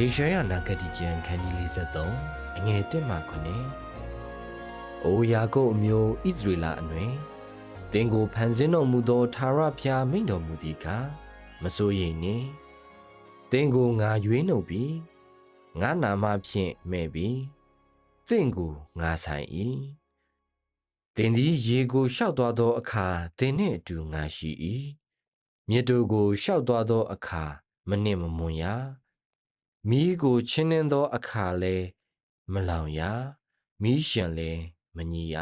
ယေရှာယနာဂတိကျမ်းခန်းကြီး53အငယ်1မှ9အိုယာကုပ်အမျိုးဣသရေလအနွယ်တင်ကိုဖန်ဆင်းတော်မူသောသာရဖျားမိန့်တော်မူသည်ကားမစိုးရိမ်နှင့်တင်ကိုငါရွေးနှုတ်ပြီးငါနာမဖြင့်မဲ့ပြီးတင့်ကိုငါဆိုင်၏တင်သည်ရေကိုလျှောက်သွားသောအခါတင်နှင့်အတူငါရှိ၏မြစ်တို့ကိုလျှောက်သွားသောအခါမနှင့်မမွန်ရ မိကိုချင်းနှင်းသောအခါလဲမလောင်ရမိရှံလဲမညီရ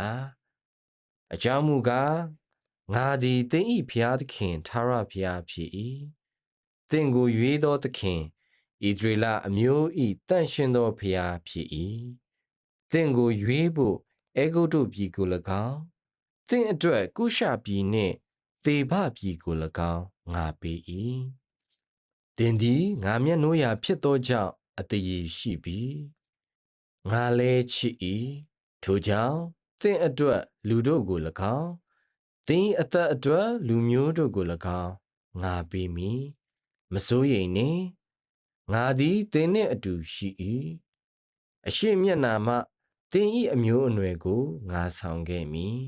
အကြောင်းမူကားငါသည်တင်းဤဖျားသခင်သာရဖျားဖြစ်၏တင်းကိုရွေးသောသခင်ဣဒရေလအမျိုးဤတန့်ရှင်သောဖျားဖြစ်၏တင်းကိုရွေးဖို့အေဂုတ်တုပြည်ကို၎င်းတင်းအတွက်ကုရှပြည်နှင့်သေဘပြည်ကို၎င်းငါပေး၏ တင်သည်ငါမျက်နှိုးရာဖြစ်သောကြောင့်အတည်ရှိပြီငါလဲချစ်၏ထိုကြောင့်တင့်အတွက်လူတို့ကို၎င်းတင်းအသက်အတွက်လူမျိုးတို့ကို၎င်းငါပေးမည်မစိုးရိမ်နှင့်ငါသည်တင်းနှင့်အတူရှိ၏အရှိမျက်နာမှတင်းဤအမျိုးအနွယ်ကိုငါဆောင်ခဲ့မည်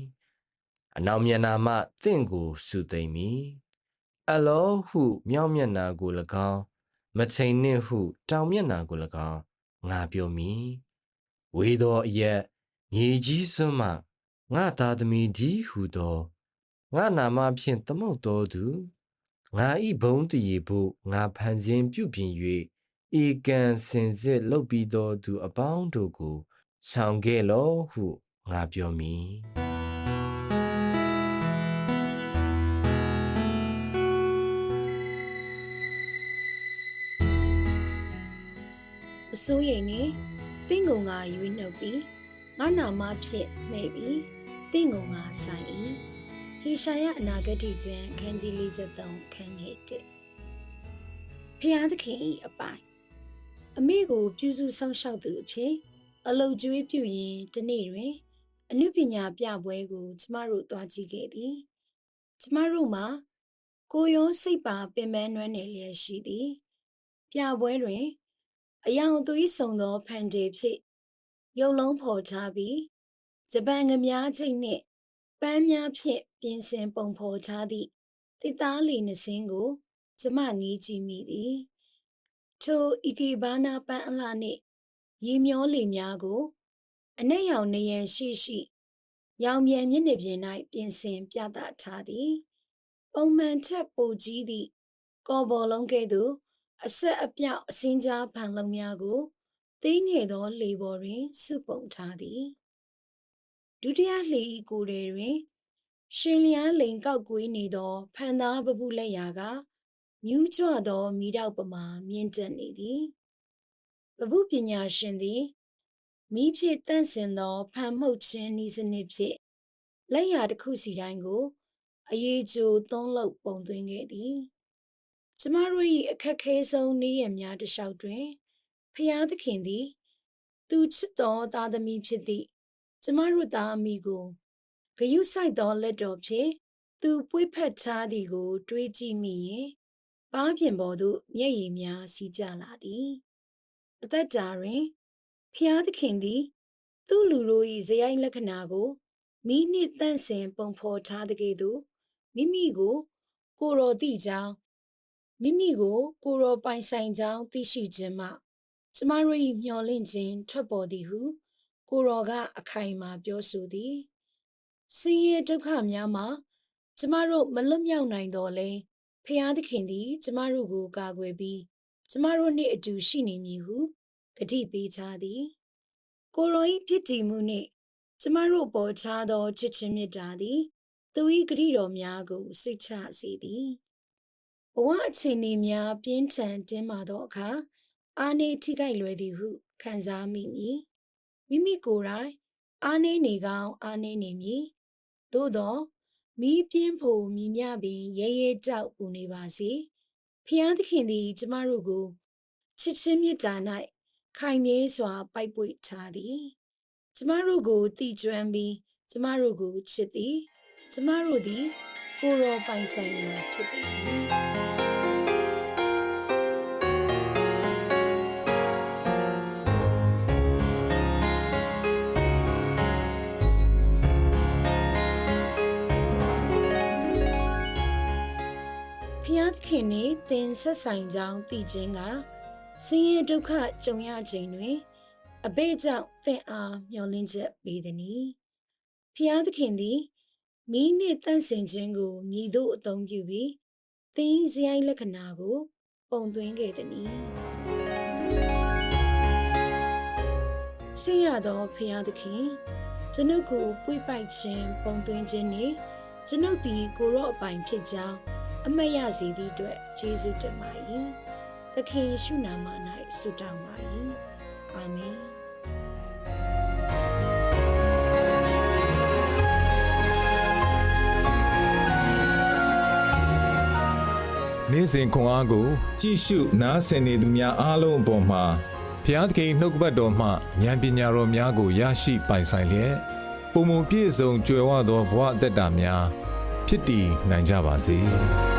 အနောက်မျက်နာမှတင့်ကိုစုသိမ့်မည် အလောဟုမြောက်မျက်နာကို၎င်းမချိန်နှင့်ဟုတောင်မျက်နာကို၎င်းငါပြောမည်ဝေသောအရက်မြေကြီးစွန်းမှငါသားသမီးဒီဟုသောငါနာမဖြင့်သမုတ်တော်သူငါဤဘုံတည်ဖို့ငါဖန်ဆင်းပြုပြင်၍ဧကံစင်စစ်လုပ်ပြီးသောသူအပေါင်းတို့ကိုဆောင်ခဲ့လောဟုငါပြောမည် အစိုးရိမ်နေတင့်ကုံငါရွေးနှုတ်ပြီးငါနာမဖြစ်နေပြီးတင့်ကုံငါဆိုင်၏ဟေရှာယအနာဂတိကျမ်းခန်းကြီး53ခန်းငယ်1ဖျားသခင်၏အပိုင်အမေကိုပြုစုဆောင်ရှောက်သူအဖြစ်အလုတ်ကျွေးပြုရင်ဒီနေ့တွင် အနုပညာပြပွဲကို ကျမတို့သွားကြည့်ခဲ့သည်ကျမတို့မှာကိုယ်ရောစိတ်ပါပင်ပန်းနွမ်းနယ်လျက်ရှိသည် ပြပွဲတွင် အယောင်သွေးဆုံသောဖန်တီဖြင့်ရုပ်လုံးဖော်ထားပြီးဂျပန်ငမြားချိတ်နှင့်ပန်းများဖြင့်ပြင်ဆင်ပုံဖော်ထားသည့်တစ်သားလီနှစင်းကိုကျမငေးကြည့်မိသည်ထိုအီကီဘာနာပန်းအလှနှင့်ရေမျောလေများကို အနက်ရောင်နေရန်ရှိရှိ ရောင်မြန်မျက်နှာပြင်၌ပြင်ဆင်ပြသထားသည် ပုံမှန်ထက်ပိုကြီးသည့်ကော်ဘော်လုံးကဲ့သို့ အဆက်အပြောက်အစင်းကြားဖန်လုံးများကိုသေးငယ်သောလေပေါ်တွင်စုပုံထားသည်ဒုတိယလှေ၏ကိုယ်ထဲတွင် ရှင်လျားလိန်ကောက်ကွေးနေသောဖန်သားပပုလက်ရာကမြူးကြွသောမိတော့ပမာမြင့်တက်နေသည်ပပုပညာရှင်သည်မိဖြင့်တန့်စင်သောဖန်မှုတ်ခြင်းဤစနစ်ဖြင့်လက်ရာတစ်ခုစီတိုင်းကို အရေးကြိုသုံးလုပ်ပုံသွင်းခဲ့သည် ကျမတို့၏အခက်ခဲဆုံးနေ့ရက်များတစ်လျှောက်တွင်ဖျားသခင်သည် သူချစ်တော်သားသမီးဖြစ်သည့်ကျမတို့သားအမိကိုဂယုဆိုင်သောလက်တော်ဖြင့်သူပွေးဖက်ထားသည်ကို တွေးကြည့်မိရင်ပါးပြင်ပေါ်သို့မျက်ရည်များစီးကျလာသည် အသက်တာတွင်ဖျားသခင်သည် သူ့လူတို့၏ဇယိုက်လက္ခဏာကိုမိနှင့်တန့်စင်ပုံဖော်ထားတဲ့ကဲ့သို့မိမိကို ကိုယ်တော်သည့်ကြောင်း မိမိကိုကိုယ်တော်ပိုင်ဆိုင်ကြောင်းသိရှိခြင်းမှကျမတို့၏မျှော်လင့်ခြင်းထွက်ပေါ်သည်ဟု ကိုယ်တော်ကအခိုင်အမာပြောဆိုသည်ဆင်းရဲဒုက္ခများမှာကျမတို့မလွတ်မြောက်နိုင်တော့လဲဖျားသခင်သည် ကျမတို့ကိုကာကွယ်ပြီးကျမတို့နှင့်အတူရှိနေမည်ဟုဂတိပေးထားသည် ကိုယ်တော်၏ဖြစ်တည်မှုနှင့်ကျမတို့ပေါ်ခြားသောချစ်ချင်းမေတ္တာသည် သူ၏ဂရုတော်များကိုစိတ်ချစေသည် ဘဝအခြေအနေများပြင်းထန်တင်းမာသောအခါအာနေထိခိုက်လွယ်သည်ဟုခံစားမိမည်မိမိကိုယ်တိုင်အာနေနေကောင်းအာနေနေမည်သို့သောမိပြင်းဖို့မြည်မြပင်ရဲရဲတောက်ပူနေပါစေဖျားသခင်သည်ကျမတို့ကိုချစ်ချင်းမြတ်တာ၌ခိုင်မြဲစွာ ပိုက်ပွေထားသည်ကျမတို့ကိုတည်ကျွမ်းပြီးကျမတို့ကိုချစ်သည် ကျမတို့သည်ကိုယ်တော်ပိုင်ဆိုင်ရာဖြစ်သည် ခင်နှင့်သင်ဆက်ဆိုင်ကြောင်းသိခြင်းကဆင်းရဲဒုက္ခကြုံရခြင်းတွင် အဘိကြောင့်သင်အားမျှော်လင့်ချက်ပေးသည်။ဖျားသခင်သည်မိနှင့်တန့်စင်ခြင်းကိုမြည်သို့အသုံးပြုပြီးသင်၏ဇယိုင်းလက္ခဏာကို ပုံသွင်းခဲ့သည်။ဆင်းရသောဖျားသခင်ကျွန်ုပ်ကိုပွေပိုက်ခြင်းပုံသွင်းခြင်းနှင့်ကျွန်ုပ်သည်ကိုရော့အပိုင်ဖြစ်ကြောင်း အမတ်ရစီသည့်အတွက်ယေရှုတင်ပါ၏သခင်ယေရှုနာမ၌ဆုတောင်းပါ၏အာမင်နေ့စဉ်ခွန်အားကို ကြည့်ရှုနားဆင်နေသူများအားလုံးအပေါ်မှာဘုရားသခင်နှုတ်ကပတ်တော်မှဉာဏ်ပညာတော်များကိုရရှိပိုင်ဆိုင်လျက်ပုံပုံပြည့်စုံကြွယ်ဝသောဘဝအသက်တာများဖြစ်တည်နိုင်ကြပါစေ။